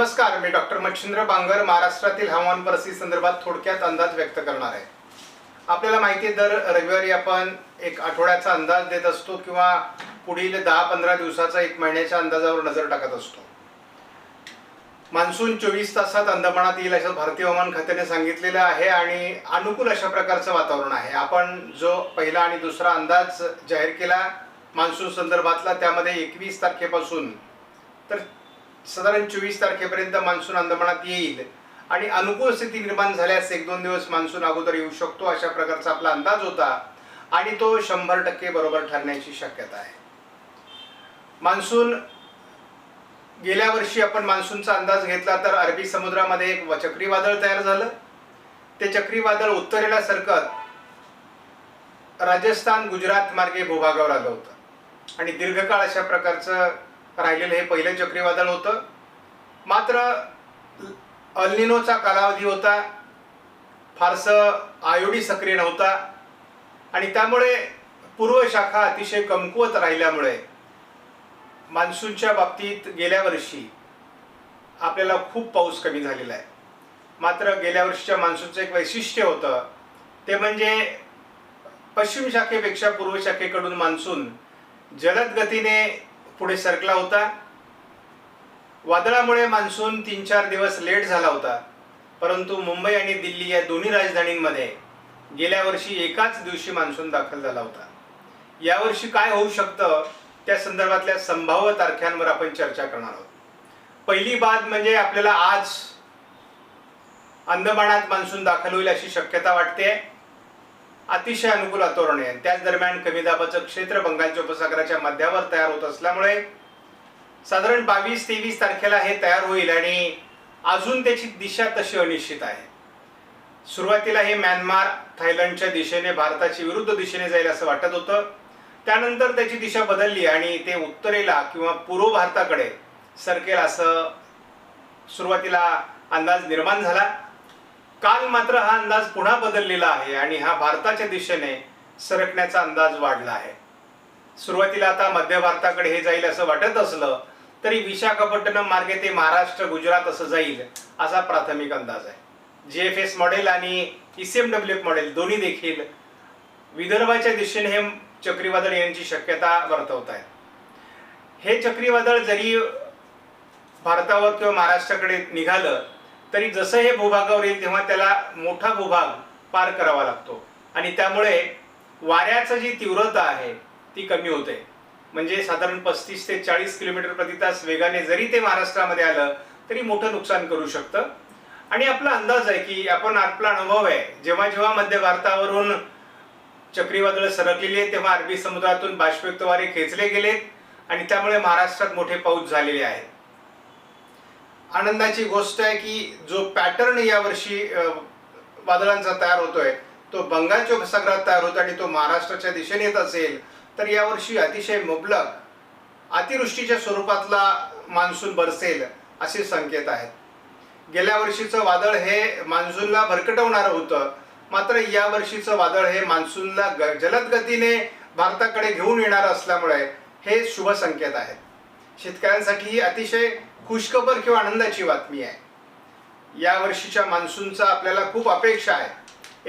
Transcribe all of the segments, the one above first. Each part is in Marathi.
नमस्कार मी डॉक्टर मच्छिंद्र बांगर महाराष्ट्रातील हवामान परिस्थिती संदर्भात थोडक्यात अंदाज व्यक्त करणार आहे. आपल्याला माहिती आहे दर रविवारी आपण एक आठवड्याचा अंदाज देत असतो किंवा पुढील दहा पंधरा दिवसाचा एक महिन्याच्या अंदाजावर नजर टाकत असतो. मान्सून चोवीस तासात अंदमानात येईल असं भारतीय हवामान खात्याने सांगितलेलं आहे आणि अनुकूल अशा प्रकारचं वातावरण आहे. आपण जो पहिला आणि दुसरा अंदाज जाहीर केला मान्सून संदर्भातला त्यामध्ये एकवीस तारखेपासून तर साधारण चोवीस तारखेपर्यंत मान्सून अंदमानात येईल. आणि अनुकूल स्थिती निर्माण झाल्यास एक दोन दिवस मान्सून अगोदर येऊ शकतो अशा प्रकारचा आपला अंदाज होता. आणि तो शंभर टक्के बरोबर ठरण्याची शक्यता आहे. मान्सून गेल्या वर्षी आपण मान्सूनचा अंदाज घेतला तर अरबी समुद्रामध्ये एक चक्रीवादळ तयार झालं. ते चक्रीवादळ उत्तरेला सरकत राजस्थान गुजरात मार्गे भूभागावर आलं होतं. आणि दीर्घकाळ अशा प्रकारचं राहिलेलं हे पहिलं चक्रीवादळ होतं. मात्र अल्निनोचा कालावधी होता. फारसं आयोडी सक्रिय नव्हता. आणि त्यामुळे पूर्व शाखा अतिशय कमकुवत राहिल्यामुळे मान्सूनच्या बाबतीत गेल्या वर्षी आपल्याला खूप पाऊस कमी झालेला आहे. मात्र गेल्या वर्षीच्या मान्सूनचं एक वैशिष्ट्य होतं. ते म्हणजे पश्चिम शाखेपेक्षा पूर्व शाखेकडून मान्सून जलद गतीने पुढे सरकला होता. वादळामुळे मान्सून तीन चार दिवस लेट झाला होता. परंतु मुंबई आणि दिल्ली या दोन्ही राजधानींमध्ये गेल्या वर्षी एकाच दिवशी मान्सून दाखल झाला होता. यावर्षी काय होऊ शकतं त्या संदर्भातल्या संभाव्य तारख्यांवर आपण चर्चा करणार आहोत. पहिली बाब म्हणजे आपल्याला आज अंदमानात मान्सून दाखल होईल अशी शक्यता वाटते. अतिशय अनुकूल वातावरण आहे त्याच दरम्यान कमी दाबाचं क्षेत्र बंगालच्या उपसागराच्या मध्यावर तयार होत असल्यामुळे साधारण बावीस तेवीस तारखेला हे तयार होईल आणि अजून त्याची दिशा तशी अनिश्चित आहे. सुरुवातीला हे म्यानमार थायलंडच्या दिशेने भारताची विरुद्ध दिशेने जाईल असं वाटत होतं. त्यानंतर त्याची दिशा बदलली आणि ते उत्तरेला किंवा पूर्व भारताकडे सरकेल असं सुरुवातीला अंदाज निर्माण झाला. काल मात्र हा अंदाज पुन्हा बदललेला आहे आणि हा भारताच्या दिशेने सरकण्याचा अंदाज वाढला आहे. सुरुवातीला आता मध्य भारताकडे हे जाईल असं वाटत असलं तरी विशाखापट्टणम मार्गे ते महाराष्ट्र गुजरात असं जाईल असा प्राथमिक अंदाज आहे. जी एफ एस मॉडेल आणि E C M W F model दोन्ही देखील विदर्भाच्या दिशेने हे चक्रीवादळ येण्याची शक्यता वर्तवत आहे हे चक्रीवादळ जरी भारतावर किंवा महाराष्ट्राकडे निघालं तरी जसं हे भूभागावर येईल तेव्हा त्याला मोठा भूभाग पार करावा लागतो. आणि त्यामुळे वाऱ्याचं जी तीव्रता आहे ती कमी होते. म्हणजे साधारण पस्तीस ते चाळीस किलोमीटर प्रति तास वेगाने जरी ते महाराष्ट्रामध्ये आलं तरी मोठं नुकसान करू शकतं. आणि आपला अंदाज आहे की आपण आपला अनुभव आहे जेव्हा जेव्हा मध्य भारतावरून चक्रीवादळ सरकलेली आहे तेव्हा अरबी समुद्रातून बाष्पयुक्त वारे खेचले गेलेत आणि त्यामुळे महाराष्ट्रात मोठे पाऊस झालेले आहेत. आनंदाची गोष्ट आहे की जो पॅटर्न यावर्षी वादळांचा तयार होतोय तो बंगालच्या उपसागरात तयार होतो आणि तो महाराष्ट्राच्या दिशेने येत असेल तर यावर्षी अतिशय मुबलक अतिवृष्टीच्या स्वरूपातला मान्सून बरसेल असे संकेत आहेत. गेल्या वर्षीचं वादळ हे मान्सूनला भरकटवणारं होतं मात्र या वर्षीचं वादळ हे मान्सूनला ग- जलद गतीने भारताकडे घेऊन येणार असल्यामुळे हे शुभ संकेत आहेत. शेतकऱ्यांसाठी अतिशय खुशखबर किंवा आनंदाची बातमी आहे. या वर्षीच्या मान्सूनचा आपल्याला खूप अपेक्षा आहे.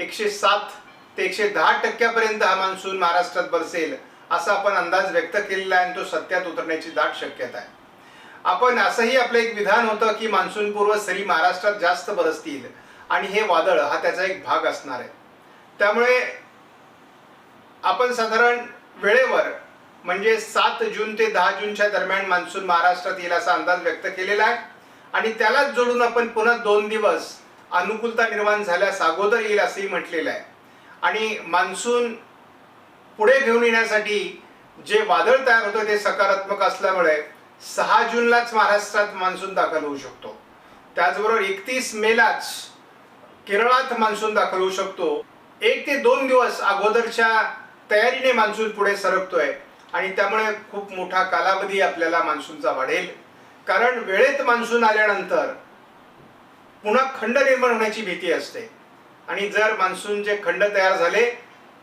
एकशे सात ते एकशे दहा टक्क्यापर्यंत हा मान्सून महाराष्ट्रात बरसेल असा आपण अंदाज व्यक्त केलेला आहे आणि तो सत्यात उतरण्याची दाट शक्यता आहे. आपण असंही आपलं एक विधान होतं की मान्सूनपूर्व सरी महाराष्ट्रात जास्त बरसतील आणि हे वादळ हा त्याचा एक भाग असणार आहे. त्यामुळे आपण साधारण वेळेवर म्हणजे सात जून ते दहा जूनच्या दरम्यान मान्सून महाराष्ट्रात येईल असा अंदाज व्यक्त केलेला आहे. आणि त्यालाच जोडून आपण पुन्हा दोन दिवस अनुकूलता निर्माण झाल्यास अगोदर येईल असंही म्हटलेलं आहे. आणि मान्सून पुढे घेऊन येण्यासाठी जे वादळ तयार होतं ते सकारात्मक असल्यामुळे सहा जूनलाच महाराष्ट्रात मान्सून दाखल होऊ शकतो. त्याचबरोबर एकतीस मेलाच केरळात मान्सून दाखल होऊ शकतो. एक ते दोन दिवस अगोदरच्या तयारीने मान्सून पुढे सरकतोय. आणि त्यामुळे खूप मोठा कालावधी आपल्याला मान्सूनचा वाढेल. कारण वेळेत मान्सून आल्यानंतर पुन्हा खंड निर्माण होण्याची भीती असते. आणि जर मान्सूनचे खंड तयार झाले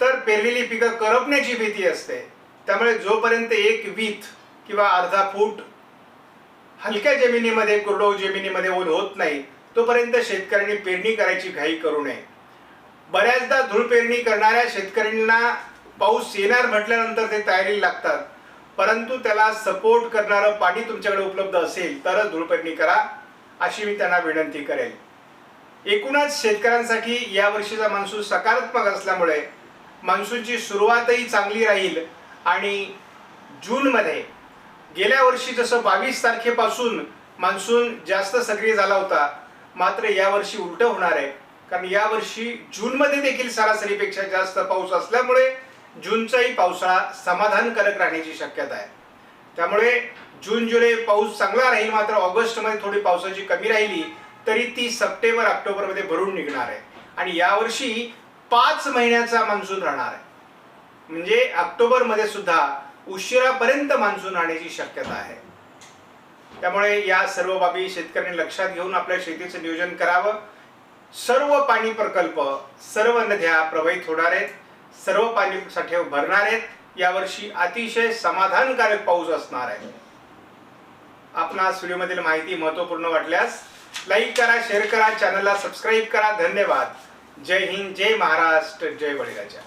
तर पेरलेली पिकं करपण्याची भीती असते. त्यामुळे जोपर्यंत एक वीत किंवा अर्धा फूट हलक्या जमिनीमध्ये कुरडो जमिनीमध्ये ओल होत नाही तोपर्यंत शेतकऱ्यांनी पेरणी करायची घाई करू नये. बऱ्याचदा धूळ पेरणी करणाऱ्या शेतकऱ्यांना पाऊस येणार म्हटल्यानंतर ते तयारीला लागतात. परंतु त्याला सपोर्ट करणारं पाणी तुमच्याकडे उपलब्ध असेल तरच धूळ करा अशी मी त्यांना विनंती करेल. एकूणच शेतकऱ्यांसाठी या वर्षीचा मान्सून सकारात्मक असल्यामुळे मान्सूनची सुरुवातही चांगली राहील आणि जूनमध्ये गेल्या वर्षी जसं बावीस तारखेपासून मान्सून जास्त सक्रिय झाला होता मात्र यावर्षी उलटं होणार आहे. कारण यावर्षी जूनमध्ये देखील सरासरीपेक्षा जास्त पाऊस असल्यामुळे जूनचाही पावसाळा समाधानकारक राहण्याची शक्यता आहे. त्यामुळे जून जुलै पाऊस चांगला राहील मात्र ऑगस्टमध्ये थोडी पावसाची कमी राहिली तरी ती सप्टेंबर ऑक्टोबरमध्ये भरून निघणार आहे. आणि यावर्षी पाच महिन्याचा मान्सून राहणार आहे. म्हणजे ऑक्टोबरमध्ये सुद्धा उशिरापर्यंत मान्सून राहण्याची शक्यता आहे. त्यामुळे या सर्व बाबी शेतकऱ्यांनी लक्षात घेऊन आपल्या शेतीचं नियोजन करावं. सर्व पाणी प्रकल्प सर्व नद्या प्रवाहित होणार आहेत. सर्व पाणी साठे भरणार आहेत. यावर्षी अतिशय समाधानकारक पाऊस असणार आहे. आपणास व्हिडिओमधील माहिती महत्त्वपूर्ण वाटल्यास लाईक करा शेअर करा चॅनलला सबस्क्राईब करा. धन्यवाद. जय हिंद जय महाराष्ट्र जय बळीराजा.